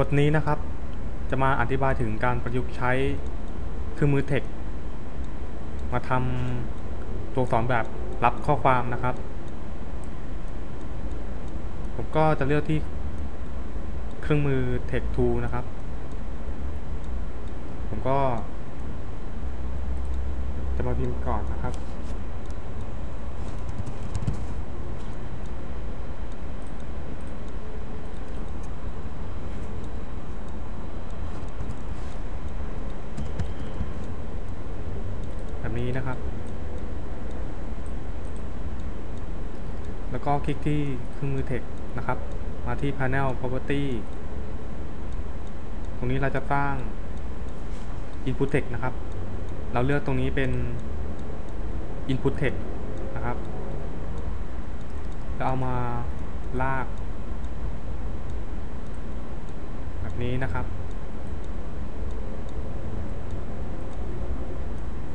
บทนี้นะครับจะมาอธิบายถึงการประยุกต์ใช้เครื่องมือเทคมาทำตัวสอักษรแบบรับข้อความนะครับ ผมก็จะเลือกที่เครื่องมือ Text Tool นะครับ ผมก็ จะมาพิมพ์ก่อนนะครับ นี้นะครับ แล้วก็คลิกที่เครื่องมือ Text นะครับ มาที่ Panel Property ตรงนี้เราจะสร้าง Input Text นะครับ เราเลือกตรงนี้เป็น Input Text นะครับแล้วเอามาลาก แบบนี้นะครับ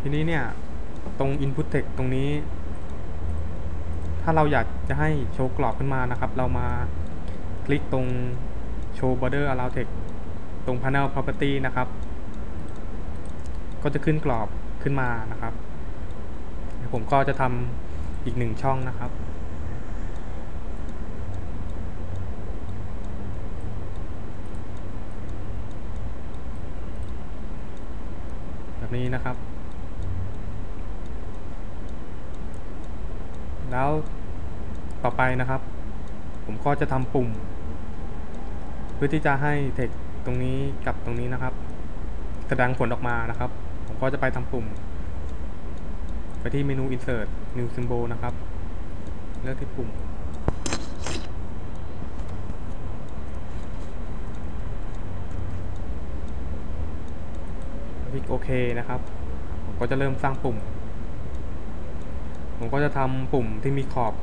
ทีนี้เนี่ย ตรง Input Text ตรงนี้ ถ้าเราอยากจะให้โชว์กรอบขึ้นมานะครับ เรามาคลิกตรง Show Border Allow Text ตรง Panel Property นะครับ ก็จะขึ้นกรอบขึ้นมานะครับผมก็จะทำอีกหนึ่งช่องนะครับแบบนี้นะครับ แล้วต่อไปนะครับ ผมก็จะทำปุ่ม เพื่อที่จะให้เทคตรงนี้กับตรงนี้นะครับ แสดงผลออกมานะครับ ผมก็จะไปทำปุ่ม ไปที่เมนู insert new symbol นะครับ เลือกที่ปุ่ม คลิกโอเคนะครับ ผมก็จะเริ่มสร้างปุ่ม ผมก็จะทำปุ่มที่มีขอบ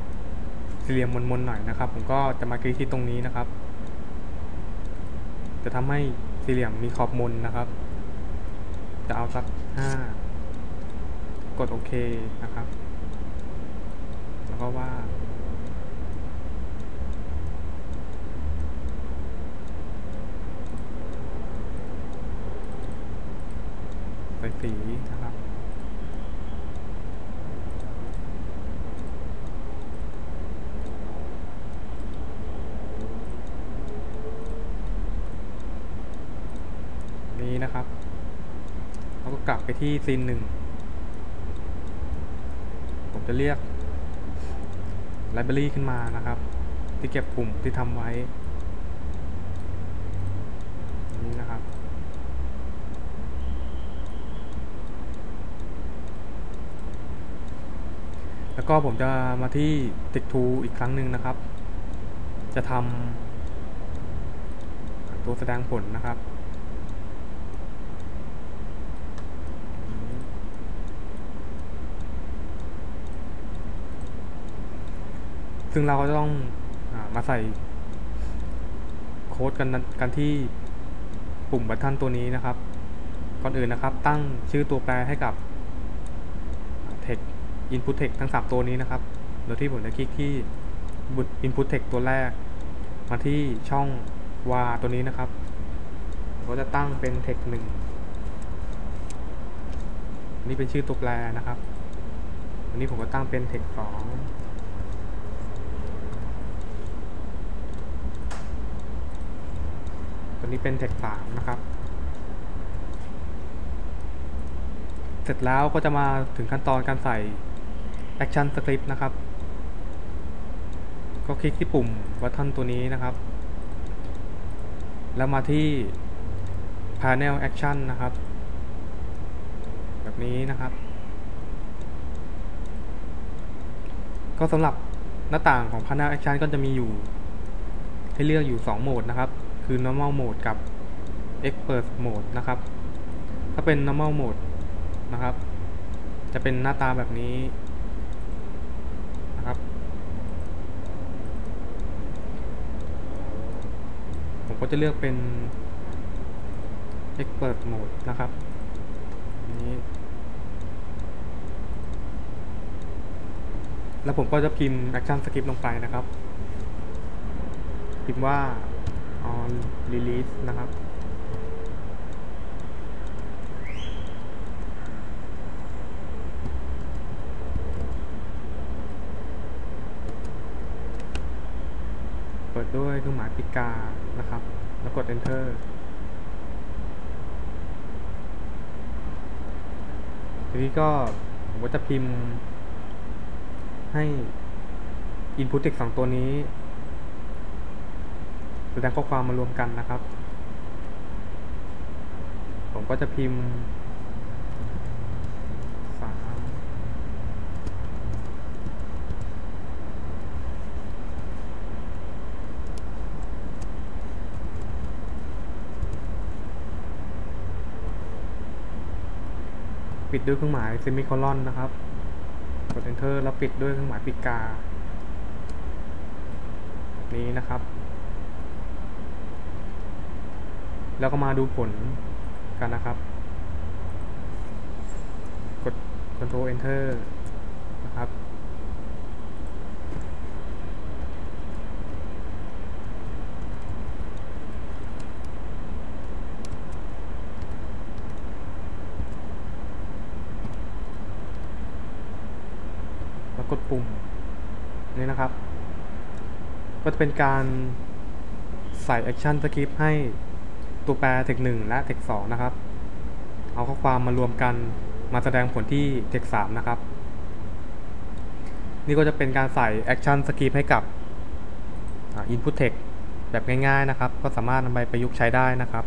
สี่เหลี่ยมมนๆหน่อยนะครับ ผมก็จะมาคลิกที่ตรงนี้นะครับ จะทำให้สี่เหลี่ยมมีขอบมนนะครับ จะเอาสักห้ากดโอเคนะครับ แล้วก็ว่าใส่สีนะครับ นี้นะครับแล้วก็กลับไปที่ซีนหนึ่งผมจะเรียก library ขึ้นมานะครับ ที่เก็บปุ่มที่ทำไว้นี้นะครับแล้วก็ผมจะมาที่ติ c ทูอีกครั้งหนึ่งนะครับ จะทำตัวแสดงผลนะครับ ซึ่งเราก็จะต้องอมาใส่โค้ดกันกันที่ปุ่มบัตทันตัวนี้นะครับ ก่อนอื่นนะครับ ตั้งชื่อตัวแปรให้กับ text input text ทั้ง 3 ตัวนี้นะครับ โดยที่ผมจะคลิกที่ input text ตัวแรก มาที่ช่อง var ตัวนี้นะครับก็จะตั้งเป็น text 1นี่เป็นชื่อตัวแปรนะครับอันนี้ผมก็ตั้งเป็น text 2 ตัวนี้เป็น text 3นะครับ เสร็จแล้วก็จะมาถึงขั้นตอนการใส่ Action Script นะครับ ก็คลิกที่ปุ่มบัตทันตัวนี้นะครับ แล้วมาที่ Panel Action นะครับ แบบนี้นะครับ ก็สำหรับหน้าต่างของ Panel Action ก็จะมีอยู่ให้เลือกอยู่ 2 โหมดนะครับ คือ normal mode กับ expert mode นะครับ ถ้าเป็น normal mode นะครับ จะเป็นหน้าตาแบบนี้นะครับ ผมก็จะเลือกเป็น expert mode นะครับนี้แล้วผมก็จะพิมพ์ action script ลงไปนะครับ พิมพ์ว่า on release นะครับ เปิดด้วยเครื่องหมายปิกานะครับ แล้วกด enter ทีนี้ก็ผมก็จะพิมพ์ให้ input text สองตัวนี้ ดงข้อความมารวมกันนะครับ ผมก็จะพิมพ์สามปิดด้วยเครื่องหมายเซมิโคลอนนะครับกด enter แล้วปิดด้วยเครื่องหมายปิดกา นี้นะครับ แล้วก็มาดูผลกันนะครับ กด Ctrl Enter นะครับ แล้วกดปุ่มนี่นะครับ ก็จะเป็นการใส่ Action Script ให้ ตัวแปร text 1และ text 2นะครับ เอาข้อความมารวมกันมาแสดงผลที่ text 3นะครับ นี่ก็จะเป็นการใส่ Action Script ให้กับอ่า Input Text แบบง่ายๆนะครับ ก็สามารถนำไปประยุกต์ใช้ได้นะครับ